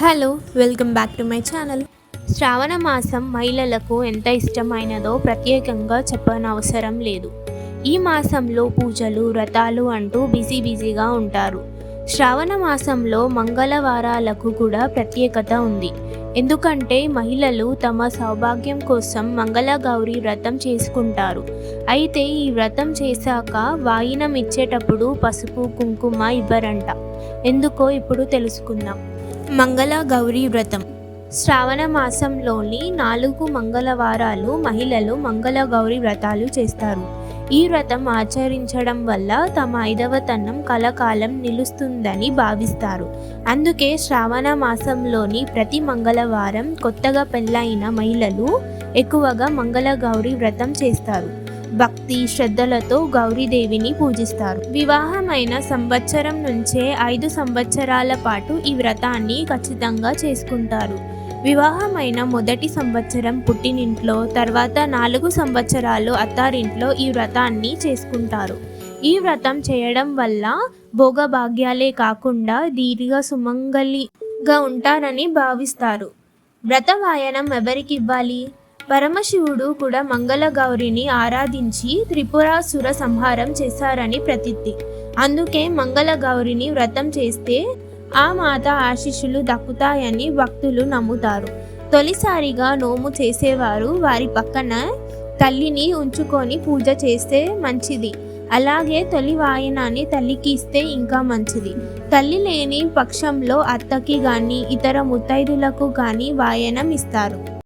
Hello welcome back to my channel. శ్రావణ మాసం మహిళలకు ఎంత ఇష్టమైనదో ప్రత్యేకంగా చెప్పనవసరం లేదు. ఈ మాసంలో పూజలు వ్రతాలు అంటూ బిజీ బిజీగా ఉంటారు. శ్రావణ మాసంలో మంగళవారాలకు కూడా ప్రత్యేకత ఉంది. ఎందుకంటే మహిళలు తమ సౌభాగ్యం కోసం మంగళగౌరి వ్రతం చేసుకుంటారు. అయితే ఈ వ్రతం చేశాక వాయినం ఇచ్చేటప్పుడు పసుపు కుంకుమ ఇవ్వరంట. ఎందుకో ఇప్పుడు తెలుసుకుందాం. మంగళ గౌరీ వ్రతం శ్రావణ మాసంలోని నాలుగు మంగళవారాలు మహిళలు మంగళ గౌరీ వ్రతాలు చేస్తారు. ఈ వ్రతం ఆచరించడం వల్ల తమ ఐదవతనం కలకాలం నిలుస్తుందని భావిస్తారు. అందుకే శ్రావణ మాసంలోని ప్రతి మంగళవారం కొత్తగా పెళ్ళైన మహిళలు ఎక్కువగా మంగళ గౌరీ వ్రతం చేస్తారు. భక్తి శ్రద్ధలతో గౌరీదేవిని పూజిస్తారు. వివాహమైన సంవత్సరం నుంచే ఐదు సంవత్సరాల పాటు ఈ వ్రతాన్ని ఖచ్చితంగా చేసుకుంటారు. వివాహమైన మొదటి సంవత్సరం పుట్టినింట్లో తర్వాత నాలుగు సంవత్సరాలు అత్తారింట్లో ఈ వ్రతాన్ని చేసుకుంటారు. ఈ వ్రతం చేయడం వల్ల భోగభాగ్యాలే కాకుండా దీర్ఘ సుమంగలిగా ఉంటారని భావిస్తారు. వ్రత వాయనం ఎవరికి ఇవ్వాలి? పరమశివుడు కూడా మంగళగౌరిని ఆరాధించి త్రిపురాసుర సంహారం చేశారని ప్రతీతి అందుకే మంగళగౌరిని వ్రతం చేస్తే ఆ మాత ఆశీస్సులు దక్కుతాయని భక్తులు నమ్ముతారు. తొలిసారిగా నోము చేసేవారు వారి పక్కన తల్లిని ఉంచుకొని పూజ చేస్తే మంచిది. అలాగే తొలి వాయనాన్ని తల్లికి ఇస్తే ఇంకా మంచిది. తల్లి లేని పక్షంలో అత్తకి కానీ ఇతర ముత్తైదులకు కానీ వాయనం ఇస్తారు.